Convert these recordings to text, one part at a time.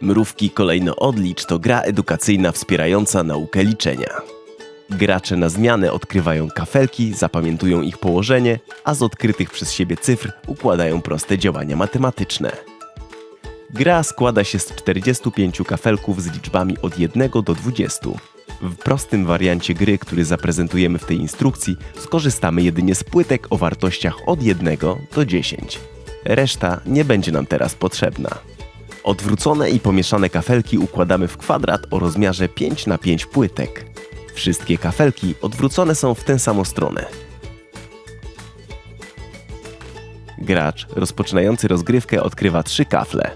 Mrówki kolejno odlicz to gra edukacyjna wspierająca naukę liczenia. Gracze na zmianę odkrywają kafelki, zapamiętują ich położenie, a z odkrytych przez siebie cyfr układają proste działania matematyczne. Gra składa się z 45 kafelków z liczbami od 1 do 20. W prostym wariancie gry, który zaprezentujemy w tej instrukcji, skorzystamy jedynie z płytek o wartościach od 1 do 10. Reszta nie będzie nam teraz potrzebna. Odwrócone i pomieszane kafelki układamy w kwadrat o rozmiarze 5 na 5 płytek. Wszystkie kafelki odwrócone są w tę samą stronę. Gracz rozpoczynający rozgrywkę odkrywa trzy kafle.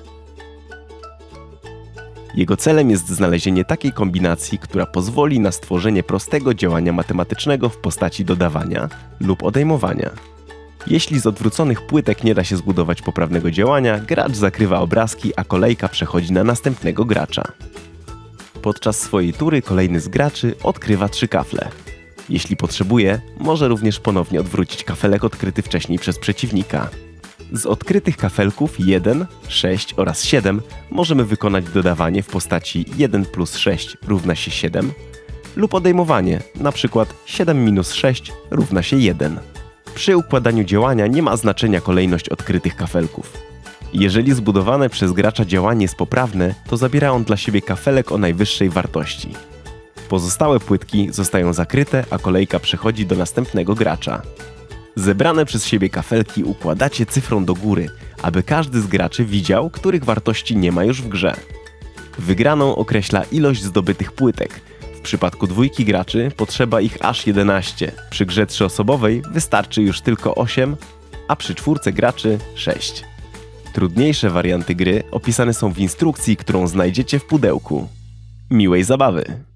Jego celem jest znalezienie takiej kombinacji, która pozwoli na stworzenie prostego działania matematycznego w postaci dodawania lub odejmowania. Jeśli z odwróconych płytek nie da się zbudować poprawnego działania, gracz zakrywa obrazki, a kolejka przechodzi na następnego gracza. Podczas swojej tury kolejny z graczy odkrywa trzy kafle. Jeśli potrzebuje, może również ponownie odwrócić kafelek odkryty wcześniej przez przeciwnika. Z odkrytych kafelków 1, 6 oraz 7 możemy wykonać dodawanie w postaci 1 plus 6 równa się 7 lub odejmowanie, przykład 7 minus 6 równa się 1. Przy układaniu działania nie ma znaczenia kolejność odkrytych kafelków. Jeżeli zbudowane przez gracza działanie jest poprawne, to zabiera on dla siebie kafelek o najwyższej wartości. Pozostałe płytki zostają zakryte, a kolejka przechodzi do następnego gracza. Zebrane przez siebie kafelki układacie cyfrą do góry, aby każdy z graczy widział, których wartości nie ma już w grze. Wygraną określa ilość zdobytych płytek. W przypadku dwójki graczy potrzeba ich aż 11. Przy grze trzyosobowej wystarczy już tylko 8, a przy czwórce graczy 6. Trudniejsze warianty gry opisane są w instrukcji, którą znajdziecie w pudełku. Miłej zabawy!